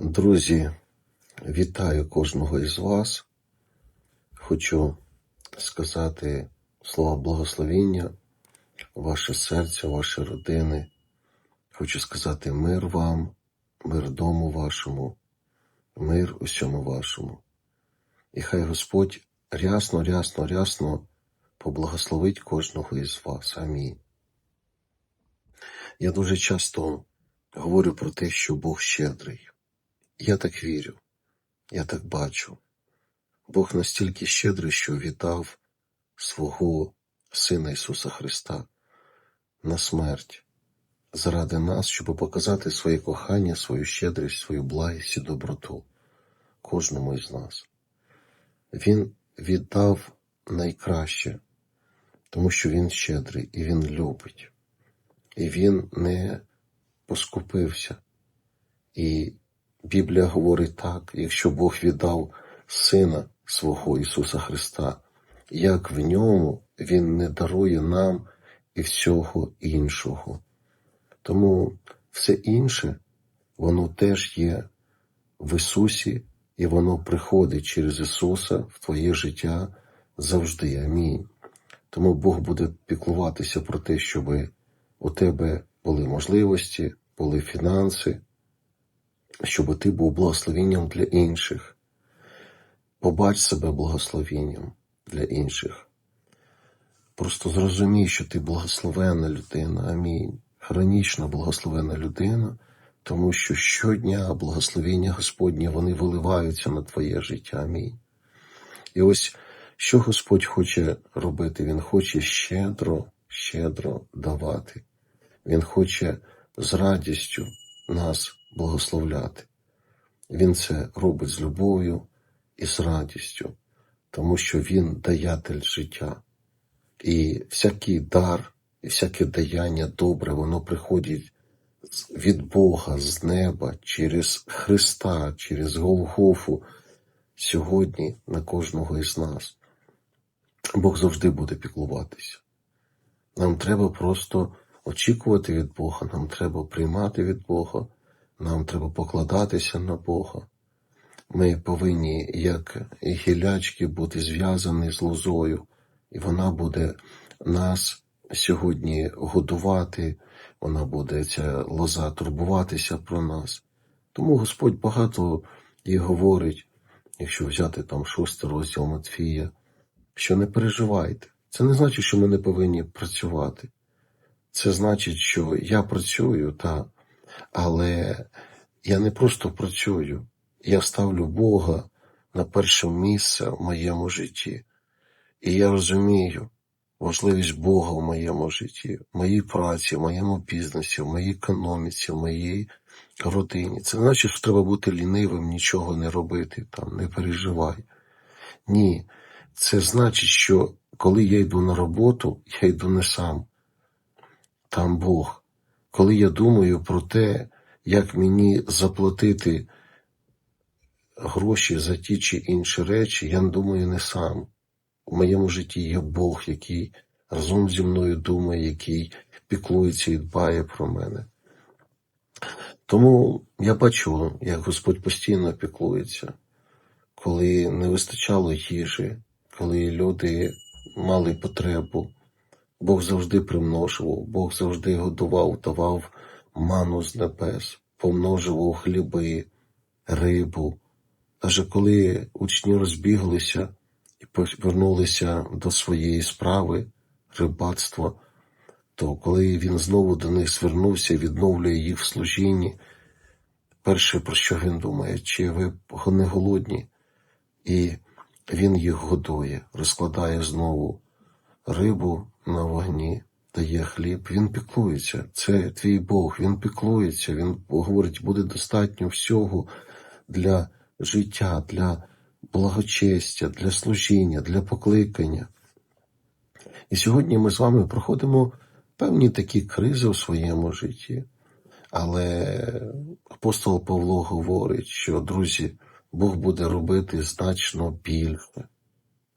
Друзі, вітаю кожного із вас. Хочу сказати слова благословіння, ваше серце, ваші родини. Хочу сказати мир вам, мир дому вашому, мир усьому вашому. І хай Господь рясно, рясно, рясно поблагословить кожного із вас. Амінь. Я дуже часто говорю про те, що Бог щедрий. Я так вірю, я так бачу. Бог настільки щедрий, що віддав свого Сина Ісуса Христа на смерть заради нас, щоб показати своє кохання, свою щедрість, свою благість і доброту кожному із нас. Він віддав найкраще, тому що Він щедрий і Він любить, і Він не поскупився. І Біблія говорить так, якщо Бог віддав Сина свого Ісуса Христа, як в ньому Він не дарує нам і всього іншого. Тому все інше, воно теж є в Ісусі, і воно приходить через Ісуса в твоє життя завжди. Амінь. Тому Бог буде піклуватися про те, щоб у тебе були можливості, були фінанси, щоб ти був благословенням для інших. Побач себе благословенням для інших. Просто зрозумій, що ти благословенна людина. Амінь. Хронічно благословенна людина, тому що щодня благословення Господнє вони виливаються на твоє життя. Амінь. І ось що Господь хоче робити? Він хоче щедро, щедро давати. Він хоче з радістю нас благословляти. Він це робить з любов'ю і з радістю, тому що Він даятель життя. І всякий дар, і всяке даяння добре, воно приходить від Бога, з неба, через Христа, через Голгофу сьогодні на кожного із нас. Бог завжди буде піклуватися. Нам треба просто очікувати від Бога, нам треба приймати від Бога, нам треба покладатися на Бога. Ми повинні, як гілячки, бути зв'язані з лозою, і вона буде нас сьогодні годувати, вона буде ця лоза турбуватися про нас. Тому Господь багато і говорить, якщо взяти там шостий розділ Матфія, що не переживайте. Це не значить, що ми не повинні працювати. Це значить, що я працюю, та, але я не просто працюю, я ставлю Бога на перше місце в моєму житті. І я розумію важливість Бога в моєму житті, в моїй праці, в моєму бізнесі, в моїй економіці, в моїй родині. Це не значить, що треба бути лінивим, нічого не робити, там, не переживай. Ні, це значить, що коли я йду на роботу, я йду не сам, там Бог. Коли я думаю про те, як мені заплатити гроші за ті чи інші речі, я думаю не сам. У моєму житті є Бог, який разом зі мною думає, який піклується і дбає про мене. Тому я бачу, як Господь постійно піклується, коли не вистачало їжі, коли люди мали потребу. Бог завжди примножував, Бог завжди годував, давав ману з небес, помножував хліби, рибу. Аже коли учні розбіглися і повернулися до своєї справи, рибацтва, то коли він знову до них звернувся, відновлює їх в служінні, перше, про що він думає, чи ви не голодні? І він їх годує, розкладає знову рибу на вогні, дає хліб, він піклується. Це твій Бог, він піклується, він говорить, буде достатньо всього для життя, для благочестя, для служіння, для покликання. І сьогодні ми з вами проходимо певні такі кризи у своєму житті. Але апостол Павло говорить, що, друзі, Бог буде робити значно більше.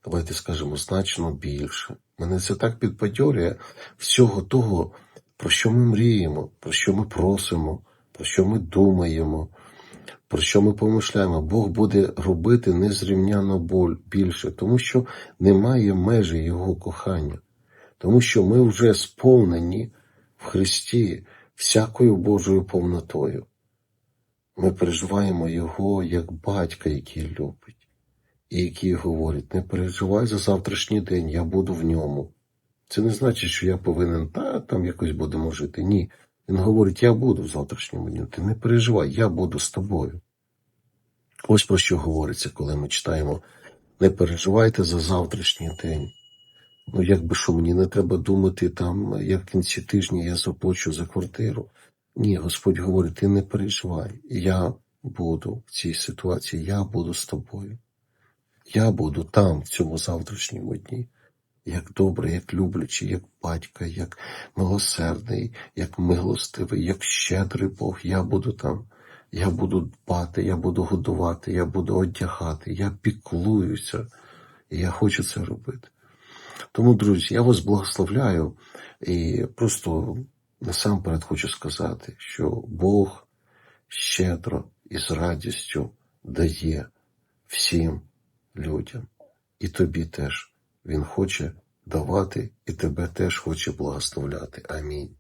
Давайте скажемо значно більше. Мене це так підбадьорює всього того, про що ми мріємо, про що ми просимо, про що ми думаємо, Про що ми помишляємо? Бог буде робити незрівняно більше, тому що немає межі Його кохання, тому що ми вже сповнені в Христі всякою Божою повнотою. Ми переживаємо Його як батька, який любить, і який говорить: не переживай за завтрашній день, я буду в ньому. Це не значить, що я повинен та там якось будемо жити. Ні. Він говорить: я буду в завтрашньому дні. Ти не переживай, я буду з тобою. Ось про що говориться, коли ми читаємо: не переживайте за завтрашній день. Ну, якби що мені не треба думати, там, як в кінці тижня я заплачу за квартиру. Ні, Господь говорить, ти не переживай, я буду в цій ситуації, я буду з тобою. Я буду там, в цьому завтрашньому дні, як добрий, як люблячий, як батька, як милосердний, як милостивий, як щедрий Бог. Я буду там. Я буду дбати, я буду годувати, я буду одягати, я піклуюся, і я хочу це робити. Тому, друзі, я вас благословляю і просто насамперед хочу сказати, що Бог щедро і з радістю дає всім людям. І тобі теж Він хоче давати, і тебе теж хоче благословляти. Амінь.